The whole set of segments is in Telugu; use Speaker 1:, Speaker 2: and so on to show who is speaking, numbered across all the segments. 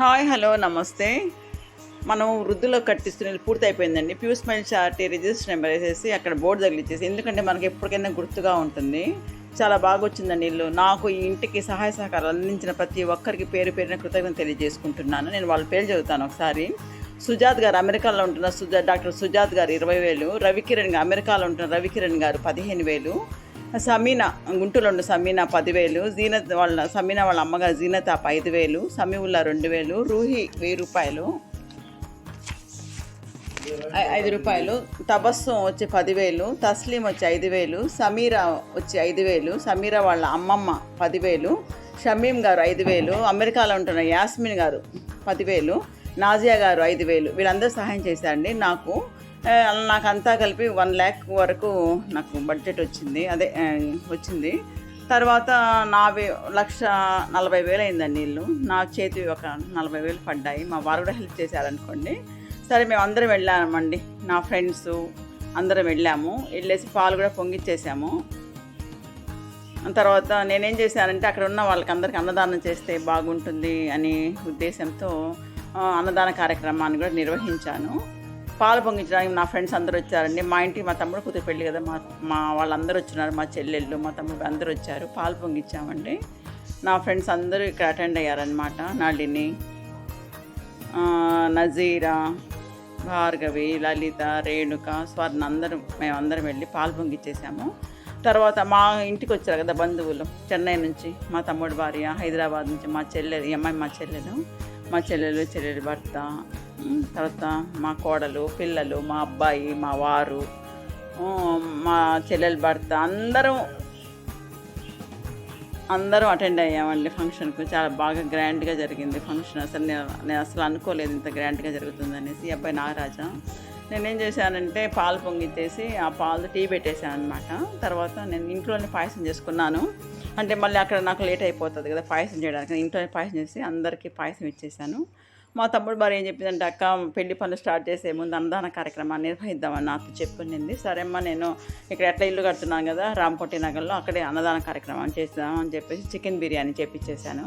Speaker 1: హాయ్ హలో నమస్తే. మనం వృద్ధులకు కట్టిస్తున్న పూర్తి అయిపోయిందండి ప్యూస్ మైల్ చార్టీ రిజిస్టర్ నెంబర్ వేసేసి అక్కడ బోర్డు తగిలిచ్చేసి ఎందుకంటే మనకి ఎప్పటికైనా గుర్తుగా ఉంటుంది. చాలా బాగా వచ్చిందండి ఇల్లు. నాకు ఈ ఇంటికి సహాయ సహకారాలు అందించిన ప్రతి ఒక్కరికి పేరు పేరున కృతజ్ఞత తెలియజేసుకుంటున్నాను. నేను వాళ్ళ పేరు చదువుతాను ఒకసారి. సుజాత్ గారు అమెరికాలో ఉంటున్న సుజా డాక్టర్ సుజాత్ గారు ఇరవై వేలు. రవికిరణ్ గారు అమెరికాలో ఉంటున్న రవికిరణ్ గారు పదిహేను వేలు. సమీనా గుంటూరులో ఉన్న సమీనా పదివేలు జీనత్ వాళ్ళ సమీనా వాళ్ళ అమ్మగారు జీనత్ ఆప ఐదు వేలు సమీవుల్లా రెండు వేలు రూహి వెయ్యి రూపాయలు. ఐదు రూపాయలు. తబస్సు వచ్చి పదివేలు తస్లీం వచ్చి ఐదు వేలు సమీరా వచ్చి ఐదు వేలు సమీరా వాళ్ళ అమ్మమ్మ పదివేలు షమీం గారు ఐదు వేలు అమెరికాలో ఉంటున్న యాస్మిన్ గారు పదివేలు నాజియా గారు ఐదు వేలు వీళ్ళందరూ సహాయం చేశారండి. నాకు నాకు అంతా కలిపి వన్ ల్యాక్ వరకు నాకు బడ్జెట్ వచ్చింది. అదే వచ్చింది. తర్వాత నాభై లక్ష నలభై వేలు అయిందండి ఇల్లు. నా చేతి ఒక నలభై వేలు పడ్డాయి. మా వారు కూడా హెల్ప్ చేశారనుకోండి. సరే మేము అందరం వెళ్ళామండి. నా ఫ్రెండ్స్ అందరం వెళ్ళాము. వెళ్ళేసి పాలు కూడా పొంగిచ్చేసాము. తర్వాత నేనేం చేశానంటే అక్కడ ఉన్న వాళ్ళకి అందరికి అన్నదానం చేస్తే బాగుంటుంది అనే ఉద్దేశంతో అన్నదాన కార్యక్రమాన్ని కూడా నిర్వహించాను. పాలు పొంగించడానికి నా ఫ్రెండ్స్ అందరూ వచ్చారండి. మా ఇంటికి మా తమ్ముడు కూతురు పెళ్ళి కదా మా మా వాళ్ళందరూ వచ్చినారు మా చెల్లెళ్ళు మా తమ్ముడు అందరూ వచ్చారు. పాలు పొంగించామండి. నా ఫ్రెండ్స్ అందరూ ఇక్కడ అటెండ్ అయ్యారనమాట నళిని నజీరా భార్గవి లలిత రేణుక స్వర్ణ అందరం మేమందరం వెళ్ళి పాలు పొంగిచ్చేసాము తర్వాత మా ఇంటికి వచ్చారు కదా బంధువులు చెన్నై నుంచి మా తమ్ముడు భార్య హైదరాబాద్ నుంచి మా చెల్లెలు ఈ అమ్మాయి మా చెల్లెలు. మా చెల్లెలు చెల్లెలు భర్త తర్వాత మా కోడలు పిల్లలు మా అబ్బాయి మా వారు మా చెల్లెలు భర్త అందరం అందరం అటెండ్ అయ్యామండి ఫంక్షన్కు. చాలా బాగా గ్రాండ్గా జరిగింది ఫంక్షన్. అసలు నేను నేను అసలు అనుకోలేదు ఇంత గ్రాండ్గా జరుగుతుందనేసి అబ్బాయి నాగరాజా. నేనేం చేశానంటే పాలు పొంగిచ్చేసి ఆ పాలు టీ పెట్టేశాను అనమాట తర్వాత నేను ఇంట్లోనే పాయసం చేసుకున్నాను. అంటే మళ్ళీ అక్కడ నాకు లేట్ అయిపోతుంది కదా పాయసం చేయడానికి. ఇంట్లోనే పాయసం చేసి అందరికీ పాయసం ఇచ్చేసాను. మా తమ్ముడు మరి ఏం చెప్పిందంటే అక్క పెళ్ళి పనులు స్టార్ట్ చేసే ముందు అన్నదాన కార్యక్రమాన్ని నిర్వహిద్దామని నాతో చెప్పింది. సరేమ్మా నేను ఇక్కడ ఎట్లా ఇల్లు కడుతున్నాను కదా రామకోటి నగర్లో అక్కడే అన్నదాన కార్యక్రమం చేద్దామని చెప్పేసి చికెన్ బిర్యానీ చేపించేశాను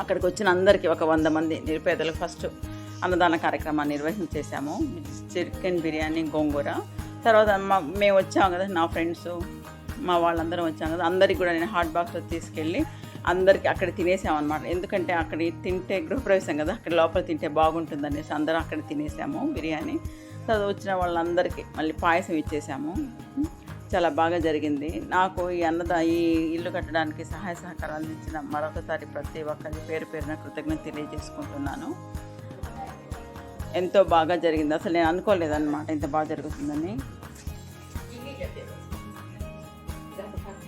Speaker 1: అక్కడికి వచ్చిన అందరికీ ఒక వంద మంది నిరుపేదలకు ఫస్ట్ అన్నదాన కార్యక్రమాన్ని నిర్వహించేసాము చికెన్ బిర్యానీ గోంగూర. తర్వాత మా మేము వచ్చాము కదా నా ఫ్రెండ్స్ మా వాళ్ళందరం వచ్చాం కదా అందరికి కూడా నేను హాట్ బాక్స్లో తీసుకెళ్ళి అందరికి అక్కడ తినేసామన్నమాట ఎందుకంటే అక్కడ తింటే గృహప్రవేశం కదా అక్కడ లోపల తింటే బాగుంటుంది అనేసి అందరం అక్కడ తినేసాము బిర్యానీ. తర్వాత వచ్చిన వాళ్ళందరికీ మళ్ళీ పాయసం ఇచ్చేసాము. చాలా బాగా జరిగింది. నాకు ఈ అన్నద ఈ ఇల్లు కట్టడానికి సహాయ సహకారం అందించిన మరొకసారి ప్రతి ఒక్కరి పేరు పేరున కృతజ్ఞత తెలియజేసుకుంటున్నాను. ఎంతో బాగా జరిగింది. అసలు నేను అనుకోలేదన్నమాట ఇంత బాగా జరుగుతుందని.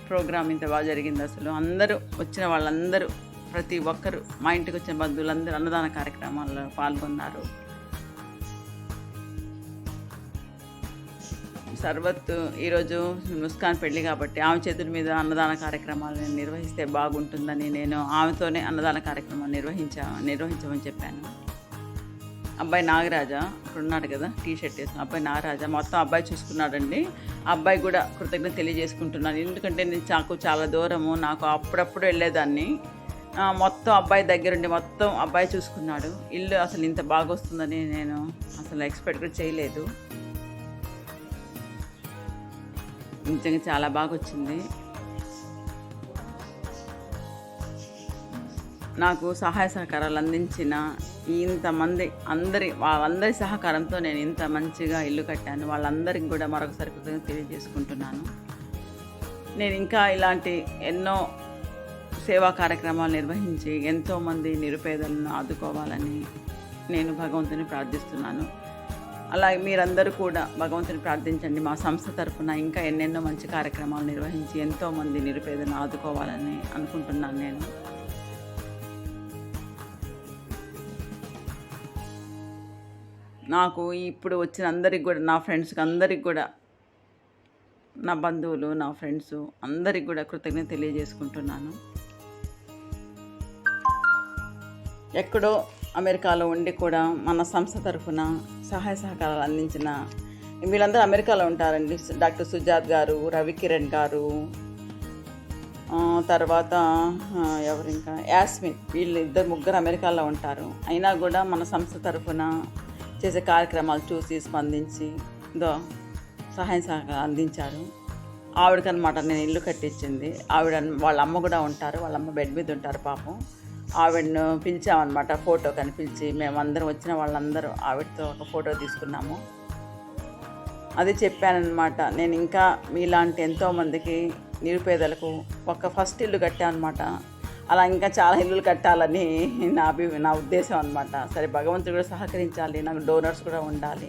Speaker 1: ప్రోగ్రామ్ ఇంత బాగా జరిగింది అసలు. అందరూ వచ్చిన వాళ్ళందరూ ప్రతి ఒక్కరు మా ఇంటికి వచ్చిన బంధువులందరూ అన్నదాన కార్యక్రమాల్లో పాల్గొన్నారు. సర్వత్ ఈరోజు ముస్కాన్ పెళ్ళి కాబట్టి ఆమె చేతుల మీద అన్నదాన కార్యక్రమాలను నిర్వహిస్తే బాగుంటుందని నేను ఆమెతోనే అన్నదాన కార్యక్రమం నిర్వహించా నిర్వహించమని చెప్పాను. అబ్బాయి నాగరాజా అక్కడ ఉన్నాడు కదా టీ షర్ట్ వేసిన అబ్బాయి నాగరాజా మొత్తం అబ్బాయి చూసుకున్నాడండి. అబ్బాయి కూడా కృతజ్ఞత తెలియజేసుకుంటున్నాను. ఎందుకంటే నేను నాకు చాలా దూరము నాకు అప్పుడప్పుడు వెళ్ళేదాన్ని. మొత్తం అబ్బాయి దగ్గరుండి మొత్తం అబ్బాయి చూసుకున్నాడు. ఇల్లు అసలు ఇంత బాగా వస్తుందని నేను అసలు ఎక్స్పెక్ట్ కూడా చేయలేదు. నిజంగా చాలా బాగా వచ్చింది నాకు సహాయ సహకారాలు అందించిన ఇంతమంది అందరి వాళ్ళందరి సహకారంతో నేను ఇంత మంచిగా ఇల్లు కట్టాను. వాళ్ళందరికి కూడా మరొకసారి కృతజ్ఞత తెలియజేసుకుంటున్నాను. నేను ఇంకా ఇలాంటి ఎన్నో సేవా కార్యక్రమాలు నిర్వహించి ఎంతోమంది నిరుపేదలను ఆదుకోవాలని నేను భగవంతుని ప్రార్థిస్తున్నాను. అలాగే మీరందరూ కూడా భగవంతుని ప్రార్థించండి. మా సంస్థ తరఫున ఇంకా ఎన్నెన్నో మంచి కార్యక్రమాలు నిర్వహించి ఎంతోమంది నిరుపేదలను ఆదుకోవాలని అనుకుంటున్నాను నేను. నాకు ఇప్పుడు వచ్చిన అందరికి కూడా నా ఫ్రెండ్స్కి అందరికి కూడా నా బంధువులు నా ఫ్రెండ్స్ అందరికి కూడా కృతజ్ఞత తెలియజేసుకుంటున్నాను. ఎక్కడో అమెరికాలో ఉండి కూడా మన సంస్థ తరఫున సహాయ సహకారాలు అందించిన వీళ్ళందరూ అమెరికాలో ఉంటారండి. డాక్టర్ సుజాత్ గారు రవికిరణ్ గారు తర్వాత ఎవరింకా ఇంకా? యాస్మిన్. వీళ్ళు ఇద్దరు ముగ్గురు అమెరికాలో ఉంటారు. అయినా కూడా మన సంస్థ తరఫున చేసే కార్యక్రమాలు చూసి స్పందించి దో సహాయం సహకారం అందించారు. ఆవిడకనమాట నేను ఇల్లు కట్టించింది. ఆవిడ వాళ్ళ అమ్మ కూడా ఉంటారు. వాళ్ళ అమ్మ బెడ్ మీద ఉంటారు పాపం. ఆవిడను పిలిచామన్నమాట ఫోటో కని పిలిచి. మేమందరం వచ్చిన వాళ్ళందరూ ఆవిడతో ఒక ఫోటో తీసుకున్నాము. అది చెప్పానమాట నేను ఇంకా మీలాంటి ఎంతోమందికి నిరుపేదలకు ఒక ఫస్ట్ ఇల్లు కట్టానమాట అలా ఇంకా చాలా ఇల్లులు కట్టాలని నా అభి నా ఉద్దేశం అనమాట సరే భగవంతుడు కూడా సహకరించాలి నాకు డోనర్స్ కూడా ఉండాలి.